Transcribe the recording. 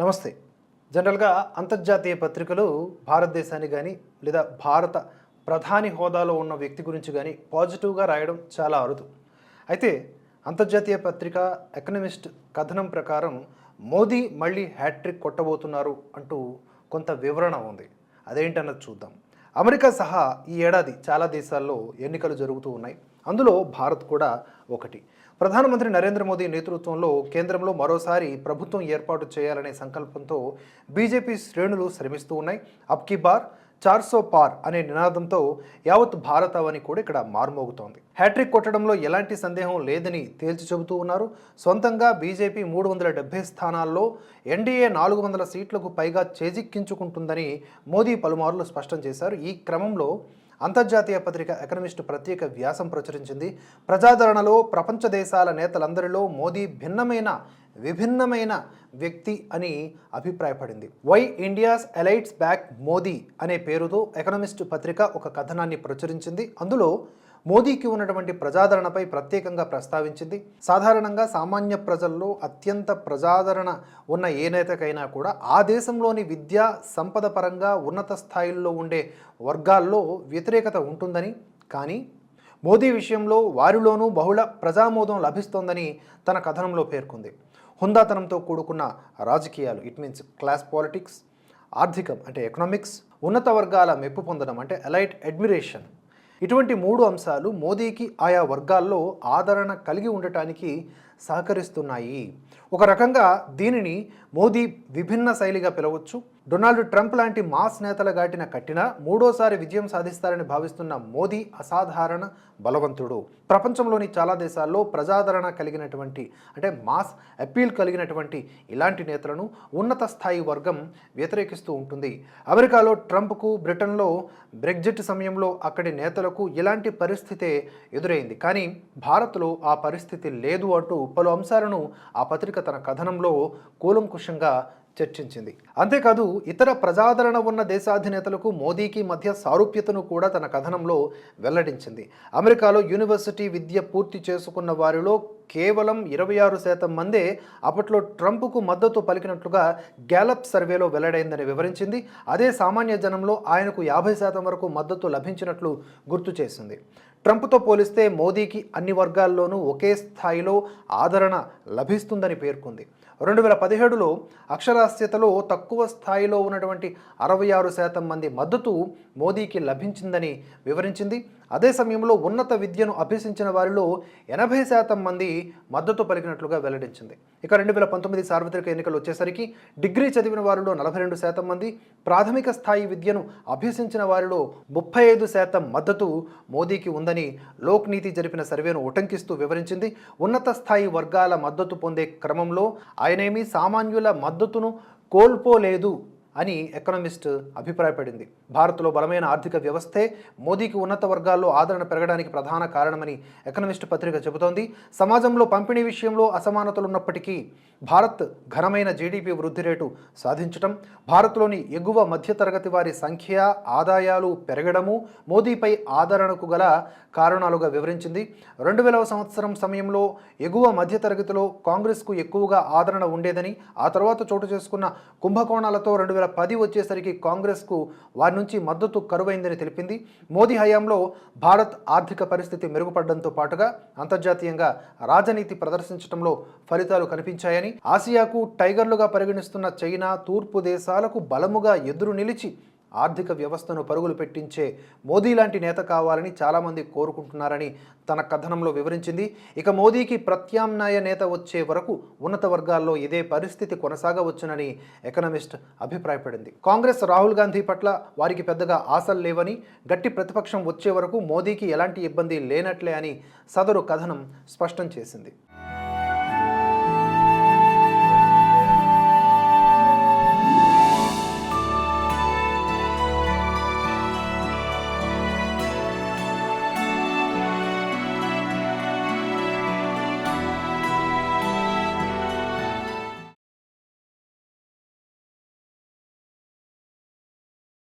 నమస్తే. జనరల్గా అంతర్జాతీయ పత్రికలు భారతదేశాన్ని కానీ లేదా భారత ప్రధాని హోదాలో ఉన్న వ్యక్తి గురించి కానీ పాజిటివ్గా రాయడం చాలా అరుదు. అయితే అంతర్జాతీయ పత్రిక ఎకనమిస్ట్ కథనం ప్రకారం మోదీ మళ్ళీ హ్యాట్రిక్ కొట్టబోతున్నారు అంటూ కొంత వివరణ ఉంది. అదేంటన్నది చూద్దాం. అమెరికా సహా ఈ ఏడాది చాలా దేశాల్లో ఎన్నికలు జరుగుతూ ఉన్నాయి. అందులో భారత్ కూడా ఒకటి. ప్రధానమంత్రి నరేంద్ర మోదీ నేతృత్వంలో కేంద్రంలో మరోసారి ప్రభుత్వం ఏర్పాటు చేయాలనే సంకల్పంతో బీజేపీ శ్రేణులు శ్రమిస్తూ ఉన్నాయి. అబ్కీ బార్ చార్సో పార్ అనే నినాదంతో యావత్ భారత అని కూడా ఇక్కడ మారుమోగుతోంది. హ్యాట్రిక్ కొట్టడంలో ఎలాంటి సందేహం లేదని తేల్చి చెబుతూ ఉన్నారు. సొంతంగా బీజేపీ మూడు వందల డెబ్బై స్థానాల్లో ఎన్డీఏ నాలుగు వందల సీట్లకు పైగా చేజిక్కించుకుంటుందని మోదీ పలుమార్లు స్పష్టం చేశారు. ఈ క్రమంలో అంతర్జాతీయ పత్రిక ఎకనమిస్ట్ ప్రత్యేక వ్యాసం ప్రచురించింది. ప్రజాదరణలో ప్రపంచ దేశాల నేతలందరిలో మోదీ భిన్నమైన విభిన్నమైన వ్యక్తి అని అభిప్రాయపడింది. Why India's elites back Modi అనే పేరుతో ఎకనమిస్ట్ పత్రిక ఒక కథనాన్ని ప్రచురించింది. అందులో మోదీకి ఉన్నటువంటి ప్రజాదరణపై ప్రత్యేకంగా ప్రస్తావించింది. సాధారణంగా సామాన్య ప్రజల్లో అత్యంత ప్రజాదరణ ఉన్న ఏ నేతకైనా కూడా ఆ దేశంలోని విద్యా సంపద పరంగా ఉన్నత స్థాయిల్లో ఉండే వర్గాల్లో వ్యతిరేకత ఉంటుందని కానీ మోదీ విషయంలో వారిలోనూ బహుళ ప్రజామోదం లభిస్తోందని తన కథనంలో పేర్కొంది. హుందాతనంతో కూడుకున్న రాజకీయాలు ఇట్ మీన్స్ క్లాస్ పాలిటిక్స్ ఆర్థికం అంటే ఎకనామిక్స్ ఉన్నత వర్గాల మెప్పు పొందడం అంటే ఎలైట్ అడ్మిరేషన్. ఇటువంటి మూడు అంశాలు మోదీకి ఆయా వర్గాల్లో ఆదరణ కలిగి ఉండటానికి సహకరిస్తున్నాయి. ఒక రకంగా దీనిని మోదీ విభిన్న శైలిగా పిలవచ్చు. డొనాల్డ్ ట్రంప్ లాంటి మాస్ నేతల గాటిన కట్టిన మూడోసారి విజయం సాధిస్తారని భావిస్తున్న మోదీ అసాధారణ బలవంతుడు. ప్రపంచంలోని చాలా దేశాల్లో ప్రజాదరణ కలిగినటువంటి అంటే మాస్ అపీల్ కలిగినటువంటి ఇలాంటి నేతలను ఉన్నత స్థాయి వర్గం వ్యతిరేకిస్తూ ఉంటుంది. అమెరికాలో ట్రంప్కు బ్రిటన్లో బ్రెగ్జిట్ సమయంలో అక్కడి నేతలకు ఇలాంటి పరిస్థితే ఎదురైంది. కానీ భారత్లో ఆ పరిస్థితి లేదు అంటూ పలు అంశాలను ఆ పత్రిక తన కథనంలో కూలంకుషంగా చర్చించింది. అంతేకాదు ఇతర ప్రజాదరణ ఉన్న దేశాధినేతలకు మోదీకి మధ్య సారూప్యతను కూడా తన కథనంలో వెల్లడించింది. అమెరికాలో యూనివర్సిటీ విద్య పూర్తి చేసుకున్న వారిలో కేవలం ఇరవై ఆరు శాతం మందే అప్పట్లో ట్రంప్కు మద్దతు పలికినట్లుగా గ్యాలప్ సర్వేలో వెల్లడైందని వివరించింది. అదే సామాన్య జనంలో ఆయనకు యాభై శాతం వరకు మద్దతు లభించినట్లు గుర్తు చేసింది. ట్రంప్తో పోలిస్తే మోదీకి అన్ని వర్గాల్లోనూ ఒకే స్థాయిలో ఆదరణ లభిస్తుందని పేర్కొంది. రెండు వేల పదిహేడులో అక్షరాస్యతలో తక్కువ స్థాయిలో ఉన్నటువంటి అరవై ఆరు శాతం మంది మద్దతు మోదీకి లభించిందని వివరించింది. అదే సమయంలో ఉన్నత విద్యను అభ్యసించిన వారిలో ఎనభై శాతం మంది మద్దతు పలికినట్లుగా వెల్లడించింది. ఇక రెండు వేల పంతొమ్మిది సార్వత్రిక ఎన్నికలు వచ్చేసరికి డిగ్రీ చదివిన వారిలో నలభై రెండు శాతం మంది ప్రాథమిక స్థాయి విద్యను అభ్యసించిన వారిలో ముప్పై ఐదు శాతం మద్దతు మోదీకి ఉందని లోక్ నీతి జరిపిన సర్వేను ఉటంకిస్తూ వివరించింది. ఉన్నత స్థాయి వర్గాల మద్దతు పొందే క్రమంలో ఆయనేమీ సామాన్యుల మద్దతును కోల్పోలేదు. అని ఎకనమిస్ట్ అభిప్రాయపడింది. భారత్లో బలమైన ఆర్థిక వ్యవస్థే మోదీకి ఉన్నత వర్గాల్లో ఆదరణ పెరగడానికి ప్రధాన కారణమని ఎకనమిస్ట్ పత్రిక చెబుతోంది. సమాజంలో పంపిణీ విషయంలో అసమానతలు ఉన్నప్పటికీ భారత్ ఘనమైన జీడిపి వృద్ధి రేటు సాధించటం భారత్లోని ఎగువ మధ్యతరగతి వారి సంఖ్య ఆదాయాలు పెరగడము మోదీపై ఆదరణకు గల కారణాలుగా వివరించింది. రెండు వేల సంవత్సరం సమయంలో ఎగువ మధ్యతరగతిలో కాంగ్రెస్కు ఎక్కువగా ఆదరణ ఉండేదని ఆ తర్వాత చోటు చేసుకున్న కుంభకోణాలతో రెండు వేల పది వచ్చేసరికి కాంగ్రెస్కు వారి నుంచి మద్దతు కరువైందని తెలిపింది. మోదీ హయాంలో భారత్ ఆర్థిక పరిస్థితి మెరుగుపడడంతో పాటుగా అంతర్జాతీయంగా రాజనీతి ప్రదర్శించడంలో ఫలితాలు కనిపించాయని. ఆసియాకు టైగర్లుగా పరిగణిస్తున్న చైనా తూర్పు దేశాలకు బలముగా ఎదురు నిలిచి ఆర్థిక వ్యవస్థను పరుగులు పెట్టించే మోదీ లాంటి నేత కావాలని చాలామంది కోరుకుంటున్నారని తన కథనంలో వివరించింది. ఇక మోదీకి ప్రత్యామ్నాయ నేత వచ్చే వరకు ఉన్నత వర్గాల్లో ఇదే పరిస్థితి కొనసాగవచ్చునని ఎకనమిస్ట్ అభిప్రాయపడింది. కాంగ్రెస్ రాహుల్ గాంధీ పట్ల వారికి పెద్దగా ఆశలు లేవని గట్టి ప్రతిపక్షం వచ్చే వరకు మోదీకి ఎలాంటి ఇబ్బంది లేనట్లే అని సదరు కథనం స్పష్టం చేసింది.